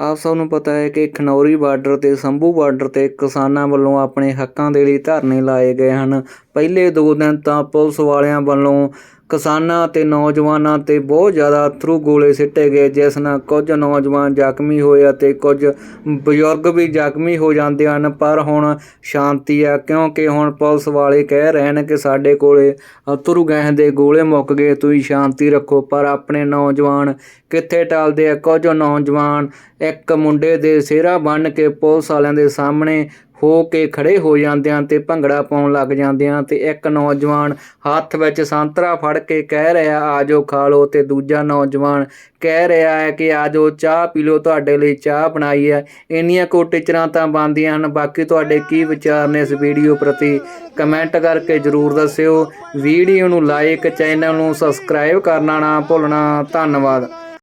ਆਪ ਸਭ ਨੂੰ ਪਤਾ ਹੈ ਕਿ ਖਨੌਰੀ ਬਾਰਡਰ ਤੇ ਸੰਭੂ ਬਾਰਡਰ ਤੇ ਕਿਸਾਨਾਂ ਵੱਲੋਂ ਆਪਣੇ ਹੱਕਾਂ ਦੇ ਲਈ ਧਰਨੇ ਲਾਏ ਗਏ ਹਨ। ਪਹਿਲੇ ਦੋ ਦਿਨ ਤਾਂ ਪੁਲਿਸ ਵਾਲਿਆਂ ਵੱਲੋਂ ਕਿਸਾਨਾਂ ਤੇ ਨੌਜਵਾਨਾਂ ਤੇ ਬਹੁਤ ਜ਼ਿਆਦਾ ਅਥਰੂ ਗੋਲੇ ਸਿੱਟੇ ਗਏ, ਜਿਸ ਨਾਲ ਕੁਝ ਨੌਜਵਾਨ ਜ਼ਖਮੀ ਹੋਏ ਅਤੇ ਕੁਝ ਬਜ਼ੁਰਗ ਵੀ ਜ਼ਖਮੀ ਹੋ ਜਾਂਦੇ ਹਨ। ਪਰ ਹੁਣ ਸ਼ਾਂਤੀ ਆ ਕਿਉਂਕਿ ਹੁਣ ਪੁਲਿਸ ਵਾਲੇ ਕਹਿ ਰਹੇ ਨੇ ਕਿ ਸਾਡੇ ਕੋਲੇ ਅਥਰੂ ਗੈਸ ਦੇ ਗੋਲੇ ਮੁੱਕ ਗਏ, ਤੁਸੀਂ ਸ਼ਾਂਤੀ ਰੱਖੋ। ਪਰ ਆਪਣੇ ਨੌਜਵਾਨ ਕਿੱਥੇ ਟਲਦੇ ਆ? ਕੁਝ ਨੌਜਵਾਨ ਇੱਕ ਮੁੰਡੇ ਦੇ ਸਿਹਰਾ ਬੰਨ੍ਹ ਕੇ ਪੁਲਿਸ ਵਾਲਿਆਂ ਦੇ ਸਾਹਮਣੇ ਹੋ ਕੇ ਖੜੇ ਹੋ ਜਾਂਦੇ ਹਨ ਤੇ ਭੰਗੜਾ ਪਾਉਣ ਲੱਗ ਜਾਂਦੇ ਹਨ ਤੇ ਇੱਕ ਨੌਜਵਾਨ ਹੱਥ ਵਿੱਚ ਸੰਤਰਾ ਫੜ ਕੇ ਕਹਿ ਰਿਹਾ, ਆਜੋ ਖਾ ਲਓ। ਤੇ ਦੂਜਾ ਨੌਜਵਾਨ ਕਹਿ ਰਿਹਾ ਹੈ ਕਿ, ਆਜੋ ਚਾਹ ਪੀ ਲਓ, ਤੁਹਾਡੇ ਲਈ ਚਾਹ ਬਣਾਈ ਹੈ। ਇੰਨੀਆਂ ਕੋ ਟੀਚਰਾਂ ਤਾਂ ਬਣਦੀਆਂ ਹਨ। ਬਾਕੀ ਤੁਹਾਡੇ ਕੀ ਵਿਚਾਰ ਨੇ ਇਸ ਵੀਡੀਓ ਪ੍ਰਤੀ? ਕਮੈਂਟ ਕਰਕੇ ਜਰੂਰ ਦੱਸਿਓ। ਵੀਡੀਓ ਨੂੰ ਲਾਈਕ, ਚੈਨਲ ਨੂੰ ਸਬਸਕ੍ਰਾਈਬ ਕਰਨਾ ਨਾ ਭੁੱਲਣਾ। ਧੰਨਵਾਦ।